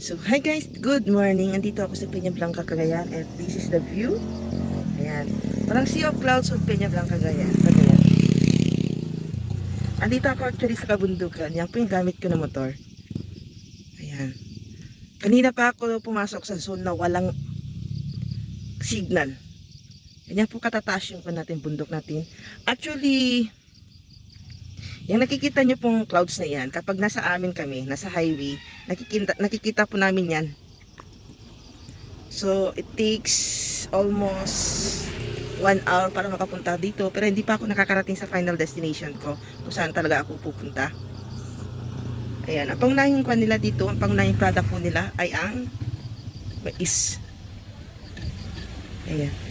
So, hi guys, good morning. Andito ako sa Peña Blanca, Cagayan and this is the view. Ayan. Parang sea of clouds of Peña Blanca, Cagayan. Cagayan. Andito ako actually sa kabundukan. Yan po yung gamit ko na motor. Ayan. Kanina pa ako pumasok sa zone na walang signal. Ganyan po katataas yung natin bundok natin. Actually, yung nakikita nyo pong clouds na yan, kapag nasa amin kami, nasa highway, nakikita, nakikita po namin yan. So, it takes almost one hour para makapunta dito. Pero hindi pa ako nakakarating sa final destination ko, kung saan talaga ako pupunta. Ayan, ang pangunahing kwan nila dito, ang pangunahing product po nila ay ang mais. Ayan.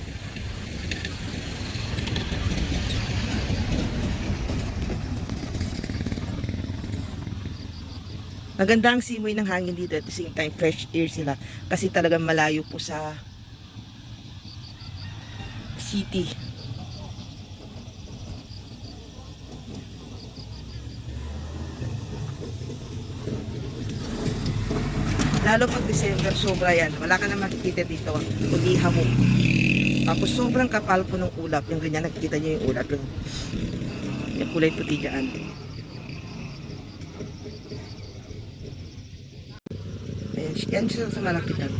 Maganda ang simoy ng hangin dito at the same time fresh air sila kasi talagang malayo po sa city. Lalo pag December, sobra yan. Wala ka na makikita dito. Kundi hamog. Tapos sobrang kapal po ng ulap. Yung ganyan, nakikita nyo yung ulap. Yung, yung kulay puti dyan. Ayan, yan siya sa malapitan.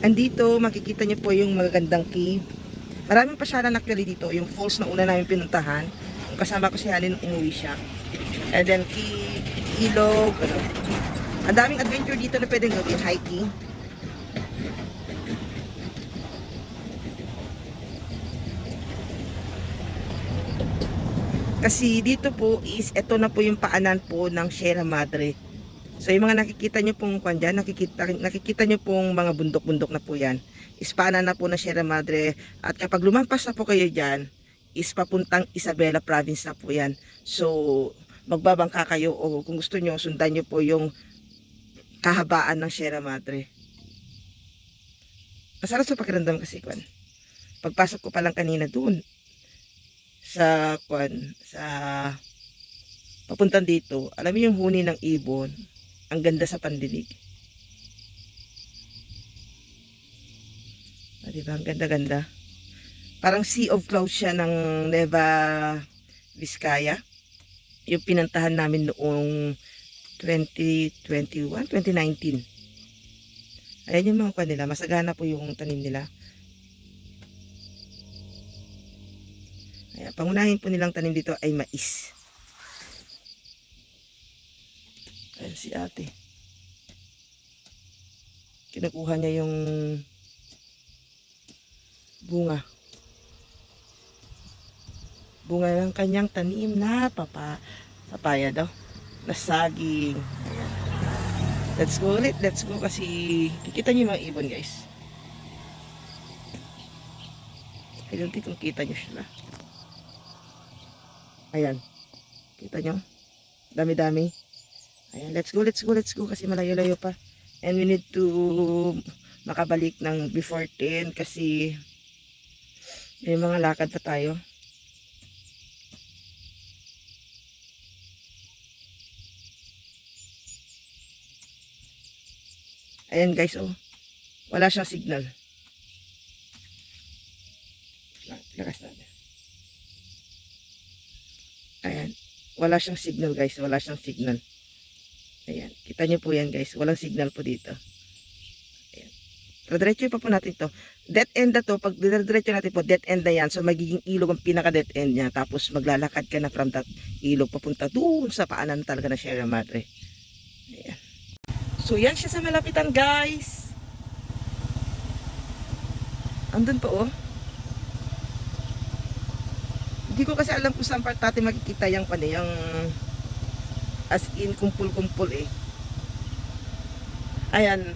Andito, makikita niyo po yung magagandang cave. Maraming pasyalan actually dito. Yung falls na una namin pinuntahan. Kasama ko si nung umuwi siya. And then cave, ilog, ano. Ang daming adventure dito na pwedeng gawin. Hiking. Kasi dito po is, ito na po yung paanan po ng Sierra Madre. So yung mga nakikita nyo pong kwan dyan, nakikita, nakikita nyo pong mga bundok-bundok na po yan. Is paanan na po ng Sierra Madre. At kapag lumampas na po kayo dyan, is papuntang Isabela province na po yan. So magbabangka kayo o kung gusto nyo, sundan nyo po yung kahabaan ng Sierra Madre. Masarap sa pakiramdam kasi kwan. Pagpasok ko pa lang kanina doon, sa kwan sa papuntan dito alam mo yung huni ng ibon ang ganda sa pandinig. Ah, diba ang ganda ganda parang sea of clouds siya ng Neva Vizcaya. Yung pinantahan namin noong 2021 2019 ayan yung mga kwan nila. Masagana po yung tanim nila Ayan, pangunahin po nilang tanim dito ay mais. Ayan si ate. Kinukuha niya yung bunga. Bunga ng kanyang tanim na papa, papaya daw. Na saging. Ayan. Let's go ulit. Let's go kasi kikita niyo mga ibon guys. I don't think kung kita niyo sila. Ayan. Kita nyo? Dami-dami. Ayan, let's go, let's go, let's go kasi malayo-layo pa. And we need to makabalik ng before 10 kasi may mga lakad pa tayo. Ayan guys, oh. Wala siyang signal. Lakas natin. Ayan. Wala siyang signal guys. Wala siyang signal. Ayan. Kita niyo po yan guys. Walang signal po dito. Ayan. Diretso pa po natin to. Dead end na to. Pag diretso natin po, dead end na yan. So magiging ilog ang pinaka dead end niya. Tapos maglalakad ka na from that ilog papunta doon sa paanan talaga na Sierra Madre. Ayan. So yan siya sa malapitan guys. Andun pa oh. Hindi ko kasi alam kung saan part natin makikita yung pan yung as in kumpul-kumpul eh. Ayan.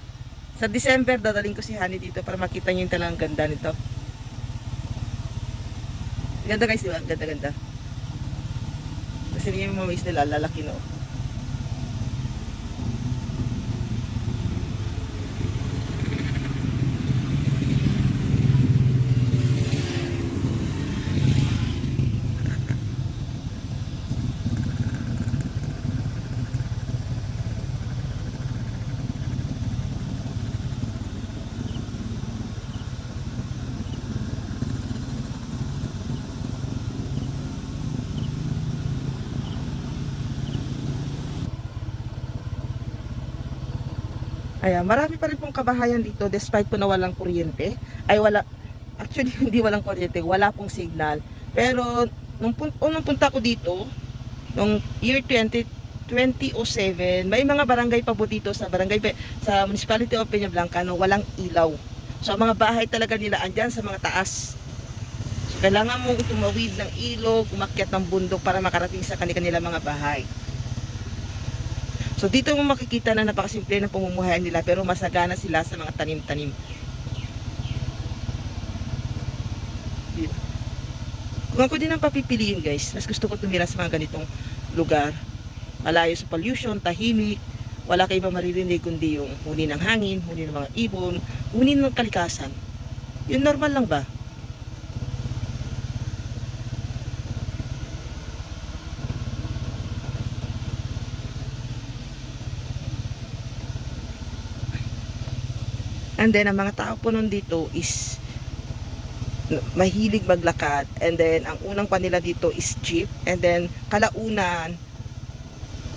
Sa December, dadaling ko si Honey dito para makita niyo yung talagang ganda nito. Ganda guys, di ba? Ganda, ganda. Kasi yung mga mais nila, lalaki no. Ayan, marami pa rin pong kabahayan dito despite po na walang kuryente. Ay wala, actually hindi walang kuryente, wala pong signal. Pero nung, pun- unang punta ko dito, nung year 20, 2007, may mga barangay pa po dito sa barangay sa Municipality of Peñablanca no walang ilaw. So ang mga bahay talaga nila andyan sa mga taas. So kailangan mo tumawid ng ilog, umakyat ng bundok para makarating sa kanilang mga bahay. So dito mo makikita na napakasimple ng pamumuhay nila pero masagana sila sa mga tanim-tanim. Diba? Kung ako din ang papipiliin guys, mas gusto ko tumira sa mga ganitong lugar. Malayo sa pollution, tahimik, wala kayo pa maririnig kundi yung huni ng hangin, huni ng mga ibon, huni ng kalikasan. Yun normal lang ba? And then, ang mga tao po dito is mahilig maglakad. And then, ang unang pa nila dito is jeep. And then, kalaunan,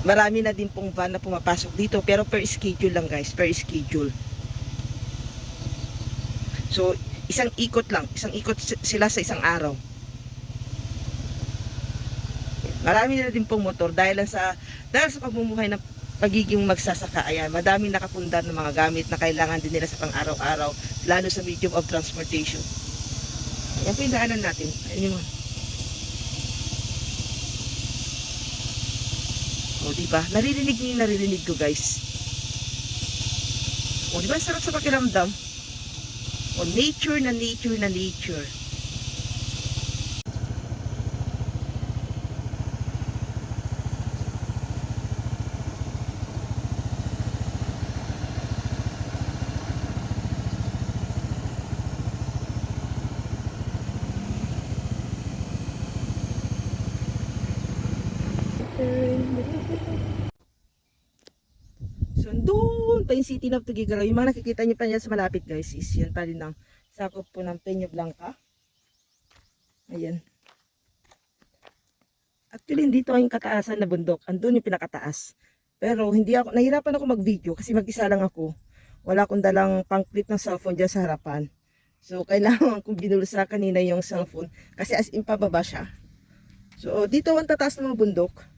marami na din pong van na pumapasok dito. Pero per schedule lang guys, per schedule. So, isang ikot lang. Isang ikot si- sila sa isang araw. Marami na din pong motor dahil sa dahil sa pagmumuhay ng pagiging magsasaka, ayan, madaming nakapundar ng mga gamit na kailangan din nila sa pang-araw-araw, lalo sa medium of transportation. Ayan po yung natin. Ayun yung... O, di ba? Naririnig niyo yung naririnig ko, guys. O, di ba? Sarap sa pakiramdam. O, nature na nature na nature. So, doon pa yung City of Tuguegarao. Yung mga nakikita niyo pa niya sa malapit, guys, is yan pa rin ang sakop po ng Peña Blanca. Ayan. Actually, dito ang kataasan na bundok. Andun yung pinakataas. Pero hindi ako, nahirapan ako mag-video kasi mag-isa lang ako. Wala akong dalang pang-clip ng cellphone dyan sa harapan. So, kailangan kong binulsa kanina yung cellphone kasi as in pababa siya. So, dito ang tataas ng mga bundok.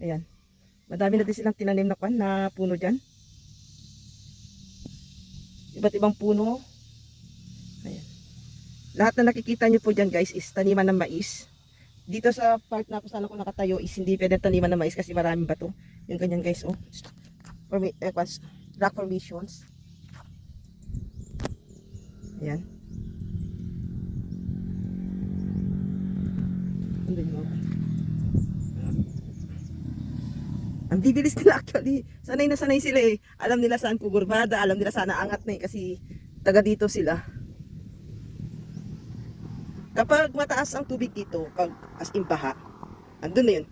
Ayan. Madami na din silang tinanim na kwan na puno dyan. Iba't ibang puno. Ayan. Lahat na nakikita nyo po dyan guys is taniman ng mais. Dito sa part na kung saan ako nakatayo is hindi pwede taniman ng mais kasi maraming bato. Yung ganyan guys oh. Formi eh, kwas, rock formations. Ayan. Andun yung mga Ang bibilis nila actually. Sanay na sanay sila eh. Alam nila saan kugurbada, alam nila saan angat na eh kasi taga dito sila. Kapag mataas ang tubig dito, pag as in baha, andun na yun.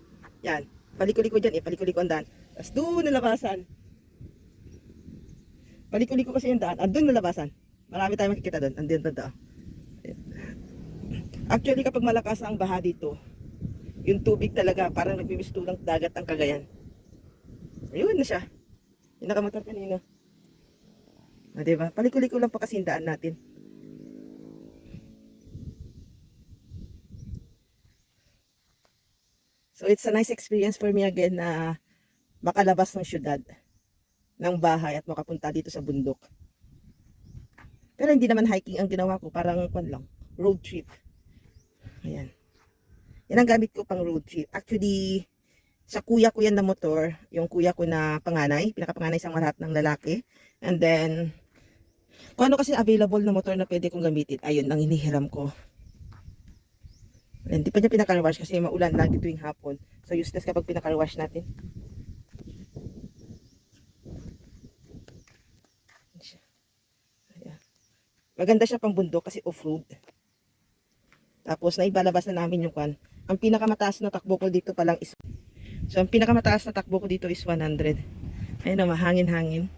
Yan. Paliko-liko dyan eh, paliko-liko ang daan. Tapos doon nalabasan. Paliko-liko kasi yung daan, andun nalabasan. Marami tayong makikita doon, andun banda. Actually kapag malakas ang baha dito, yung tubig talaga parang nagbibistulang dagat ang kagayan. Ayun na siya. Yung nakamotor kanina. O, diba? Paliko-liko lang pa kasi daan natin. So, it's a nice experience for me again na makalabas ng syudad, ng bahay at makapunta dito sa bundok. Pero hindi naman hiking ang ginawa ko, parang kwan lang, road trip. Ayan. Yan ang gamit ko pang road trip. Actually, sa kuya ko yan na motor, yung kuya ko na panganay, pinakapanganay sa lahat ng lalaki. And then, kung ano kasi available na motor na pwede kong gamitin, ayun, ang inihiram ko. Hindi pa niya pinaka-wash kasi maulan lagi tuwing hapon. So, useless kapag pinaka-wash natin. Maganda siya pang bundok kasi off-road. Tapos, naibalabas na namin yung kwan. Ang pinakamataas na takbo ko dito pa lang is So, ang pinakamataas na takbo ko dito is 100. Ayun na, mahangin-hangin.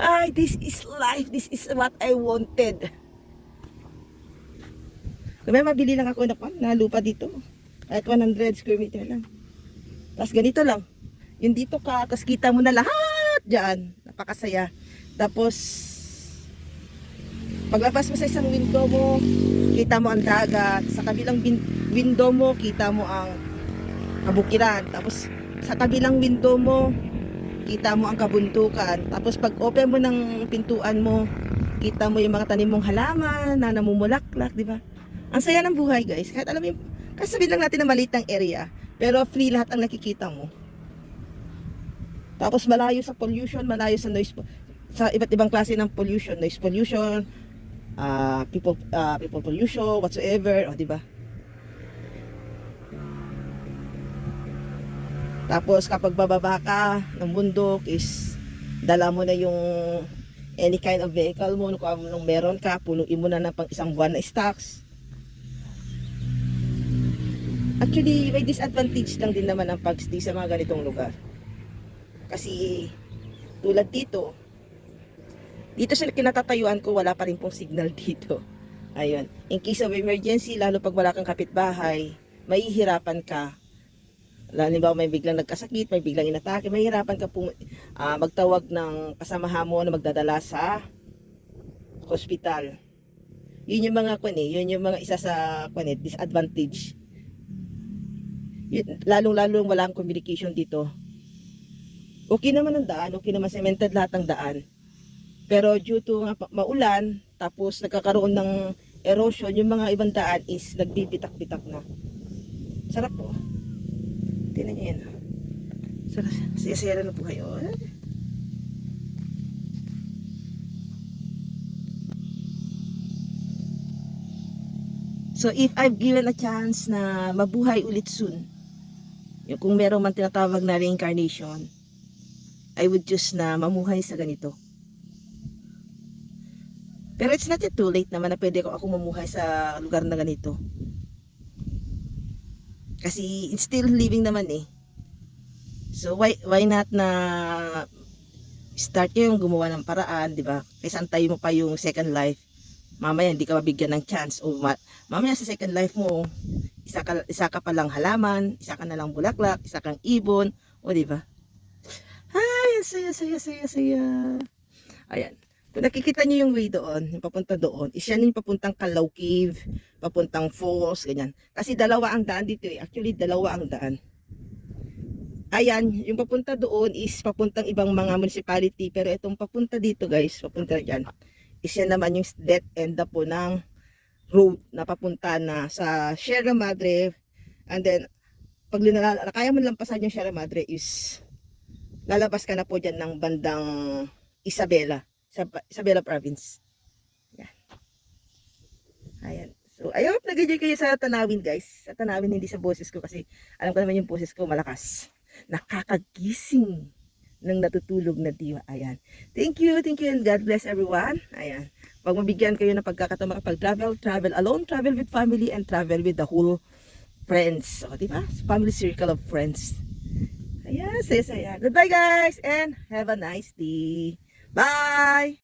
Ay, this is life. This is what I wanted. So, may mabili lang ako na, na lupa dito. Kahit 100 square meter lang. Tapos ganito lang. Yung dito ka, tapos kita mo na lahat dyan. Napakasaya. Tapos, paglabas mo sa isang window mo, kita mo ang dagat. Sa kabilang win- window mo, kita mo ang kabukiran. Tapos, sa kabilang window mo, kita mo ang kabuntukan. Tapos, pag open mo ng pintuan mo, kita mo yung mga tanim mong halaman na namumulaklak, di ba? Ang saya ng buhay, guys. Kahit alam mo yung, kasi sabihin lang natin na maliit ang area, pero free lahat ang nakikita mo. Tapos malayo sa pollution, malayo sa noise, sa iba't ibang klase ng pollution, noise pollution, ah people ah, people pollution, whatsoever, o di ba? Tapos kapag bababa ka ng bundok is dala mo na yung any kind of vehicle mo, kung anong meron ka, punuin mo na ng pang isang buwan na stocks. Actually, may disadvantage lang din naman ang pag-stay sa mga ganitong lugar. Kasi tulad dito, dito sa kinatatayuan ko, wala pa rin pong signal dito. Ayun. In case of emergency, lalo pag wala kang kapitbahay, mahihirapan ka. Halimbawa, may biglang nagkasakit, may biglang inatake, mahihirapan ka pong ah, magtawag ng kasamahan mo na magdadala sa hospital. Yun yung mga kwan yun yung mga isa sa kwan disadvantage. Lalong-lalong walang communication dito. Okay naman ang daan, okay naman cemented lahat ng daan. Pero due to nga maulan, tapos nagkakaroon ng erosion, yung mga ibang daan is nagbibitak-bitak na. Sarap po. Tingnan niyo yan. Sarap. Siya-siya na po kayo. So if I've given a chance na mabuhay ulit soon, yung kung meron man tinatawag na reincarnation, I would choose na mamuhay sa ganito. Pero it's not yet too late naman na pwede ko ako mamuhay sa lugar na ganito. Kasi it's still living naman eh. So why why not na start nyo yung gumawa ng paraan, di ba? Kaysa antayin mo pa yung second life. Mamaya hindi ka mabigyan ng chance o ma- mamaya sa second life mo, isa ka, isa ka pa lang halaman, isa ka na lang bulaklak, isa kang ibon, o di ba? Ay, saya, saya, saya, saya. Ayan. Kung nakikita niyo yung way doon, yung papunta doon, is yan yung papuntang Kalaw Cave, papuntang falls, ganyan. Kasi dalawa ang daan dito eh. Actually, dalawa ang daan. Ayan, yung papunta doon is papuntang ibang mga municipality. Pero itong papunta dito guys, papunta dyan, is yan naman yung dead end na po ng road na papunta na sa Sierra Madre. And then, pag linala, kaya mo lampasan yung Sierra Madre is lalabas ka na po dyan ng bandang Isabela, sa Isabela Province. Yan. Ayan. So, I hope nag-enjoy kayo sa tanawin guys. Sa tanawin, hindi sa boses ko kasi alam ko naman yung boses ko malakas. Nakakagising ng natutulog na diwa. Ayan. Thank you, thank you, and God bless everyone. Ayan. Pag mabigyan kayo ng pagkakataon makapag-travel, travel alone, travel with family, and travel with the whole friends. O, di ba? Family circle of friends. Ayan, saya-saya. Goodbye guys, and have a nice day. Bye!